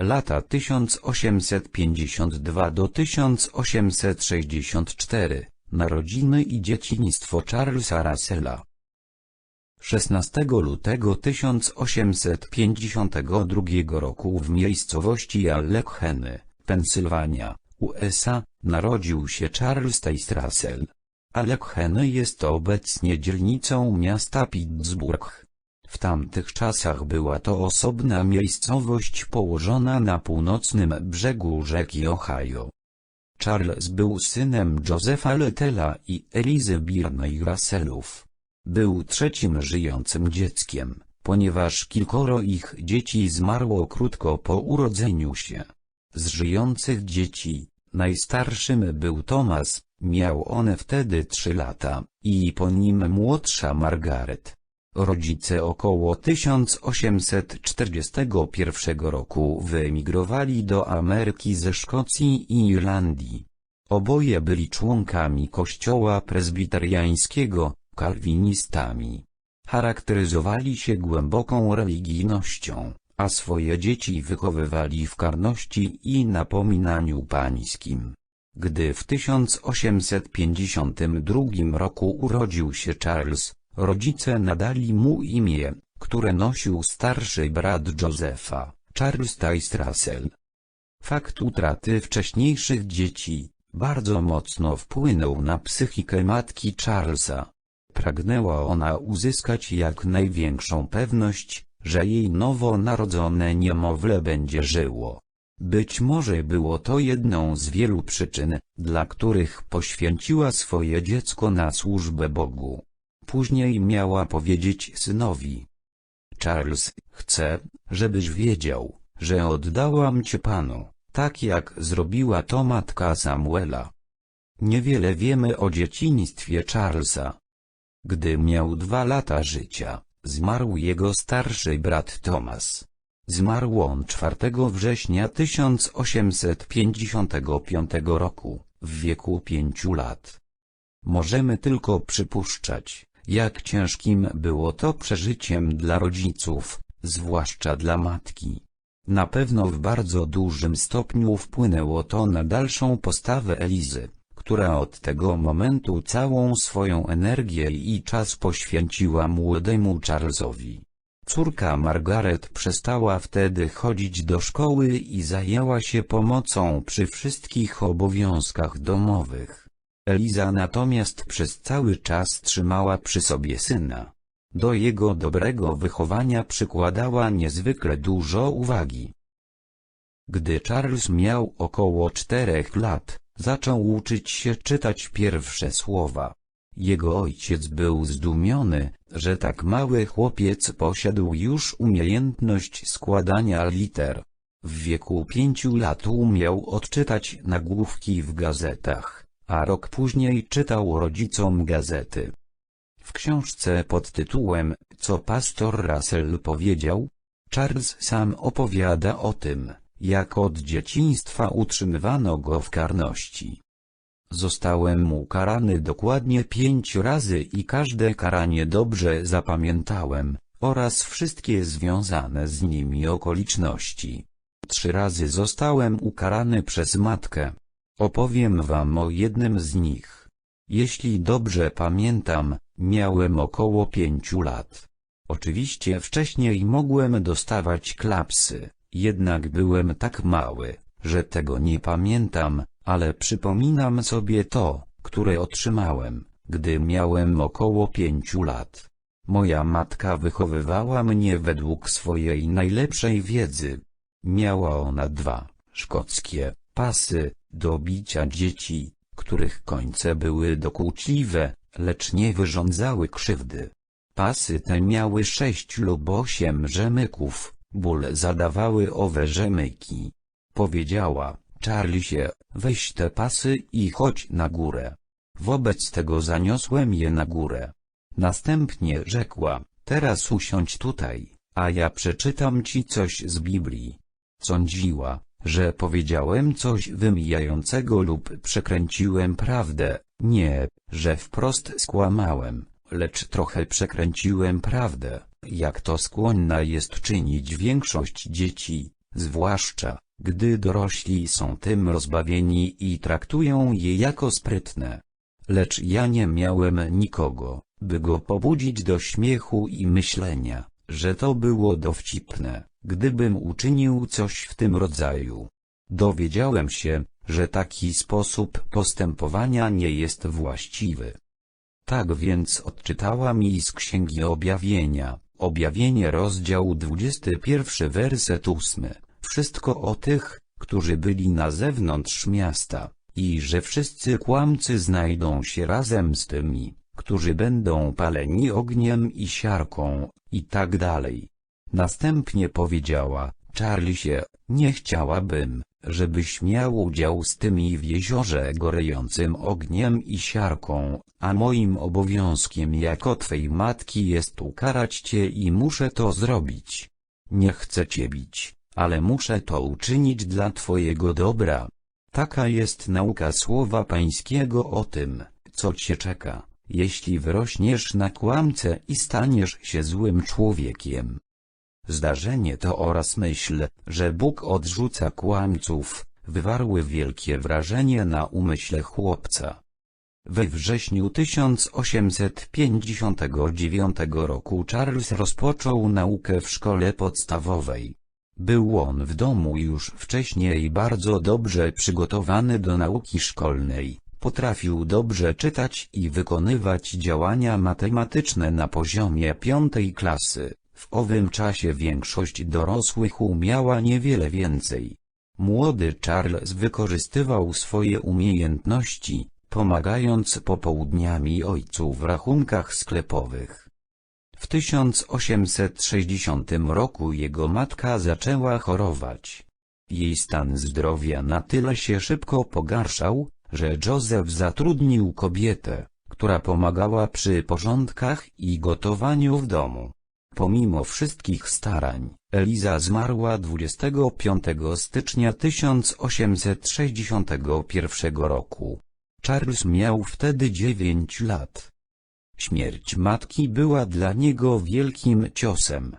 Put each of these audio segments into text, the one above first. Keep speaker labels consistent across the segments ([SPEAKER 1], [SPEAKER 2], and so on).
[SPEAKER 1] lata 1852 do 1864, narodziny i dzieciństwo Charlesa Russella. 16 lutego 1852 roku w miejscowości Allegheny, Pensylwania, USA, narodził się Charles Taste Russell. Allegheny jest obecnie dzielnicą miasta Pittsburgh. W tamtych czasach była to osobna miejscowość położona na północnym brzegu rzeki Ohio. Charles był synem Josepha Lettela i Elizy Birney Russellów. Był trzecim żyjącym dzieckiem, ponieważ kilkoro ich dzieci zmarło krótko po urodzeniu się. Z żyjących dzieci, najstarszym był Thomas, miał one wtedy trzy lata, i po nim młodsza Margaret. Rodzice około 1841 roku wyemigrowali do Ameryki ze Szkocji i Irlandii. Oboje byli członkami kościoła prezbiteriańskiego, kalwinistami. Charakteryzowali się głęboką religijnością, a swoje dzieci wychowywali w karności i napominaniu pańskim. Gdy w 1852 roku urodził się Charles, rodzice nadali mu imię, które nosił starszy brat Josepha, Charles Taste Russell. Fakt utraty wcześniejszych dzieci, bardzo mocno wpłynął na psychikę matki Charlesa. Pragnęła ona uzyskać jak największą pewność, że jej nowonarodzone niemowlę będzie żyło. Być może było to jedną z wielu przyczyn, dla których poświęciła swoje dziecko na służbę Bogu. Później miała powiedzieć synowi. Charles, chcę, żebyś wiedział, że oddałam cię Panu, tak jak zrobiła to matka Samuela. Niewiele wiemy o dzieciństwie Charlesa. Gdy miał dwa lata życia, zmarł jego starszy brat Thomas. Zmarł on 4 września 1855 roku, w wieku pięciu lat. Możemy tylko przypuszczać, jak ciężkim było to przeżyciem dla rodziców, zwłaszcza dla matki. Na pewno w bardzo dużym stopniu wpłynęło to na dalszą postawę Elizy, która od tego momentu całą swoją energię i czas poświęciła młodemu Charlesowi. Córka Margaret przestała wtedy chodzić do szkoły i zajęła się pomocą przy wszystkich obowiązkach domowych. Eliza natomiast przez cały czas trzymała przy sobie syna. Do jego dobrego wychowania przykładała niezwykle dużo uwagi. Gdy Charles miał około czterech lat, zaczął uczyć się czytać pierwsze słowa. Jego ojciec był zdumiony, że tak mały chłopiec posiadł już umiejętność składania liter. W wieku pięciu lat umiał odczytać nagłówki w gazetach, a rok później czytał rodzicom gazety. W książce pod tytułem Co pastor Russell powiedział, Charles sam opowiada o tym, jak od dzieciństwa utrzymywano go w karności. Zostałem ukarany dokładnie pięć razy i każde karanie dobrze zapamiętałem, oraz wszystkie związane z nimi okoliczności. Trzy razy zostałem ukarany przez matkę. Opowiem wam o jednym z nich. Jeśli dobrze pamiętam, miałem około pięciu lat. Oczywiście wcześniej mogłem dostawać klapsy, jednak byłem tak mały, że tego nie pamiętam, ale przypominam sobie to, które otrzymałem, gdy miałem około pięciu lat. Moja matka wychowywała mnie według swojej najlepszej wiedzy. Miała ona dwa, szkockie, pasy, do bicia dzieci, których końce były dokuczliwe, lecz nie wyrządzały krzywdy. Pasy te miały sześć lub osiem rzemyków, ból zadawały owe rzemyki. Powiedziała, Charlesie, weź te pasy i chodź na górę. Wobec tego zaniosłem je na górę. Następnie rzekła, teraz usiądź tutaj, a ja przeczytam ci coś z Biblii. Sądziła, że powiedziałem coś wymijającego lub przekręciłem prawdę, nie, że wprost skłamałem, lecz trochę przekręciłem prawdę, jak to skłonna jest czynić większość dzieci, zwłaszcza, gdy dorośli są tym rozbawieni i traktują je jako sprytne. Lecz ja nie miałem nikogo, by go pobudzić do śmiechu i myślenia, że to było dowcipne, gdybym uczynił coś w tym rodzaju. Dowiedziałem się, że taki sposób postępowania nie jest właściwy. Tak więc odczytała mi z Księgi Objawienia, Objawienie rozdział 21 werset 8, wszystko o tych, którzy byli na zewnątrz miasta, i że wszyscy kłamcy znajdą się razem z tymi, którzy będą paleni ogniem i siarką, i tak dalej. Następnie powiedziała, Charlesie, nie chciałabym, żebyś miał udział z tymi w jeziorze gorejącym ogniem i siarką, a moim obowiązkiem jako twej matki jest ukarać cię i muszę to zrobić. Nie chcę cię bić, ale muszę to uczynić dla twojego dobra. Taka jest nauka słowa pańskiego o tym, co cię czeka, jeśli wyrośniesz na kłamcę i staniesz się złym człowiekiem. Zdarzenie to oraz myśl, że Bóg odrzuca kłamców, wywarły wielkie wrażenie na umyśle chłopca. We wrześniu 1859 roku Charles rozpoczął naukę w szkole podstawowej. Był on w domu już wcześniej bardzo dobrze przygotowany do nauki szkolnej, potrafił dobrze czytać i wykonywać działania matematyczne na poziomie piątej klasy. W owym czasie większość dorosłych umiała niewiele więcej. Młody Charles wykorzystywał swoje umiejętności, pomagając popołudniami ojcu w rachunkach sklepowych. W 1860 roku jego matka zaczęła chorować. Jej stan zdrowia na tyle się szybko pogarszał, że Joseph zatrudnił kobietę, która pomagała przy porządkach i gotowaniu w domu. Pomimo wszystkich starań, Eliza zmarła 25 stycznia 1861 roku. Charles miał wtedy 9 lat. Śmierć matki była dla niego wielkim ciosem.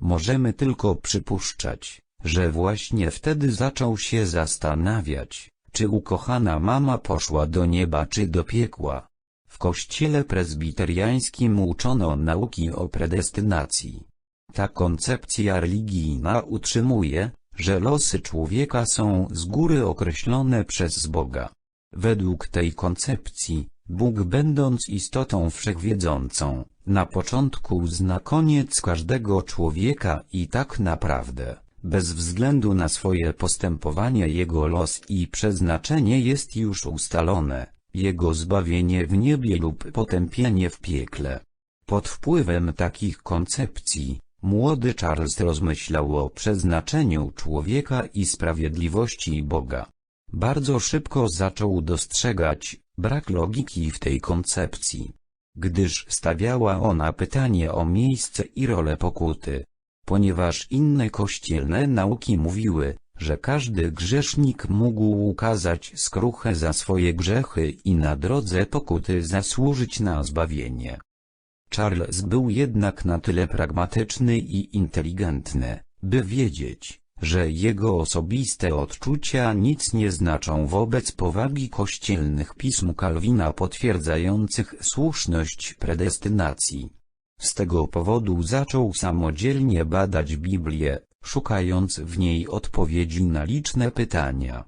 [SPEAKER 1] Możemy tylko przypuszczać, że właśnie wtedy zaczął się zastanawiać, czy ukochana mama poszła do nieba czy do piekła. W kościele prezbiteriańskim uczono nauki o predestynacji. Ta koncepcja religijna utrzymuje, że losy człowieka są z góry określone przez Boga. Według tej koncepcji, Bóg będąc istotą wszechwiedzącą, na początku zna koniec każdego człowieka i tak naprawdę, bez względu na swoje postępowanie jego los i przeznaczenie jest już ustalone jego zbawienie w niebie lub potępienie w piekle. Pod wpływem takich koncepcji, młody Charles rozmyślał o przeznaczeniu człowieka i sprawiedliwości Boga. Bardzo szybko zaczął dostrzegać brak logiki w tej koncepcji, gdyż stawiała ona pytanie o miejsce i rolę pokuty. Ponieważ inne kościelne nauki mówiły, że każdy grzesznik mógł ukazać skruchę za swoje grzechy i na drodze pokuty zasłużyć na zbawienie. Charles był jednak na tyle pragmatyczny i inteligentny, by wiedzieć, że jego osobiste odczucia nic nie znaczą wobec powagi kościelnych pism Kalwina potwierdzających słuszność predestynacji. Z tego powodu zaczął samodzielnie badać Biblię, szukając w niej odpowiedzi na liczne pytania.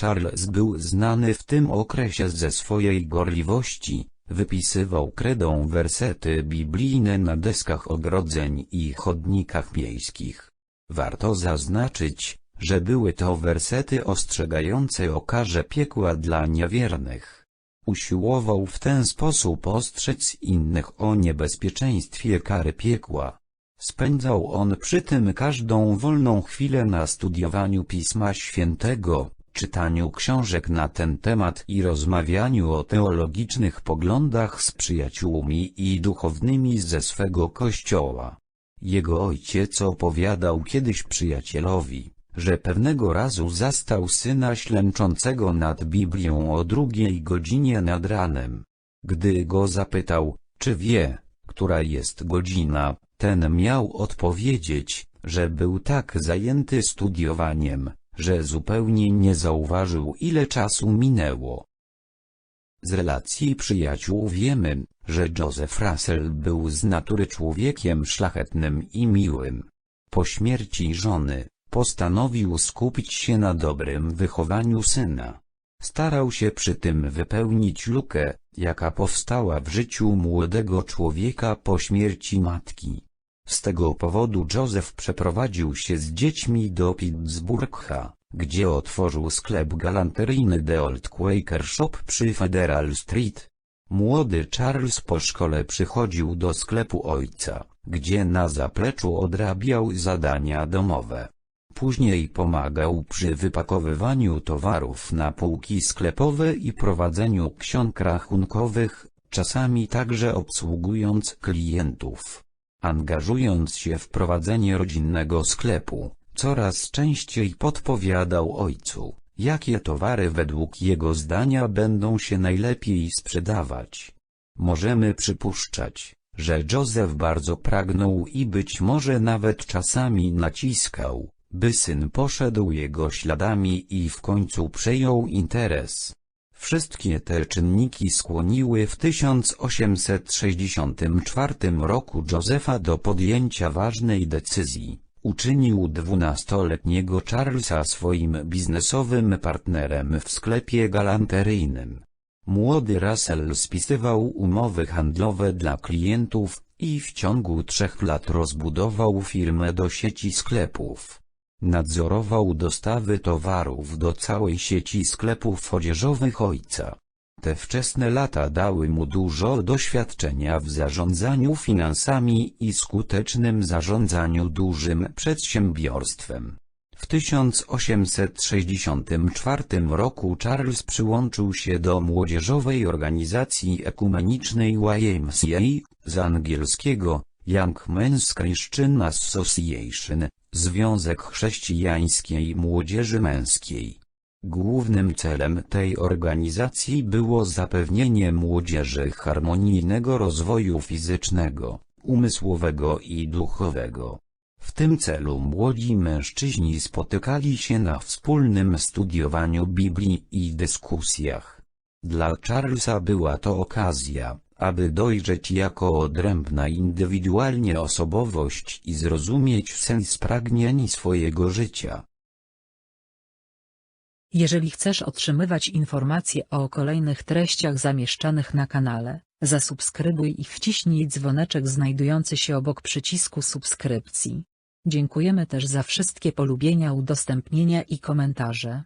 [SPEAKER 1] Charles był znany w tym okresie ze swojej gorliwości, wypisywał kredą wersety biblijne na deskach ogrodzeń i chodnikach miejskich. Warto zaznaczyć, że były to wersety ostrzegające o karze piekła dla niewiernych. Usiłował w ten sposób ostrzec innych o niebezpieczeństwie kary piekła. Spędzał on przy tym każdą wolną chwilę na studiowaniu Pisma Świętego, czytaniu książek na ten temat i rozmawianiu o teologicznych poglądach z przyjaciółmi i duchownymi ze swego kościoła. Jego ojciec opowiadał kiedyś przyjacielowi, że pewnego razu zastał syna ślęczącego nad Biblią o drugiej godzinie nad ranem. Gdy go zapytał, czy wie, która jest godzina, ten miał odpowiedzieć, że był tak zajęty studiowaniem, że zupełnie nie zauważył ile czasu minęło. Z relacji przyjaciół wiemy, że Joseph Russell był z natury człowiekiem szlachetnym i miłym. Po śmierci żony, postanowił skupić się na dobrym wychowaniu syna. Starał się przy tym wypełnić lukę, jaka powstała w życiu młodego człowieka po śmierci matki. Z tego powodu Joseph przeprowadził się z dziećmi do Pittsburgha, gdzie otworzył sklep galanteryjny The Old Quaker Shop przy Federal Street. Młody Charles po szkole przychodził do sklepu ojca, gdzie na zapleczu odrabiał zadania domowe. Później pomagał przy wypakowywaniu towarów na półki sklepowe i prowadzeniu ksiąg rachunkowych, czasami także obsługując klientów. Angażując się w prowadzenie rodzinnego sklepu, coraz częściej podpowiadał ojcu, jakie towary według jego zdania będą się najlepiej sprzedawać. Możemy przypuszczać, że Józef bardzo pragnął i być może nawet czasami naciskał, by syn poszedł jego śladami i w końcu przejął interes. Wszystkie te czynniki skłoniły w 1864 roku Józefa do podjęcia ważnej decyzji. Uczynił dwunastoletniego Charlesa swoim biznesowym partnerem w sklepie galanteryjnym. Młody Russell spisywał umowy handlowe dla klientów i w ciągu trzech lat rozbudował firmę do sieci sklepów. Nadzorował dostawy towarów do całej sieci sklepów odzieżowych ojca. Te wczesne lata dały mu dużo doświadczenia w zarządzaniu finansami i skutecznym zarządzaniu dużym przedsiębiorstwem. W 1864 roku Charles przyłączył się do młodzieżowej organizacji ekumenicznej YMCA, z angielskiego Young Men's Christian Association, Związek Chrześcijańskiej Młodzieży Męskiej. Głównym celem tej organizacji było zapewnienie młodzieży harmonijnego rozwoju fizycznego, umysłowego i duchowego. W tym celu młodzi mężczyźni spotykali się na wspólnym studiowaniu Biblii i dyskusjach. Dla Charlesa była to okazja, aby dojrzeć jako odrębna indywidualnie osobowość i zrozumieć sens pragnień swojego życia.
[SPEAKER 2] Jeżeli chcesz otrzymywać informacje o kolejnych treściach zamieszczanych na kanale, zasubskrybuj i wciśnij dzwoneczek znajdujący się obok przycisku subskrypcji. Dziękujemy też za wszystkie polubienia, udostępnienia i komentarze.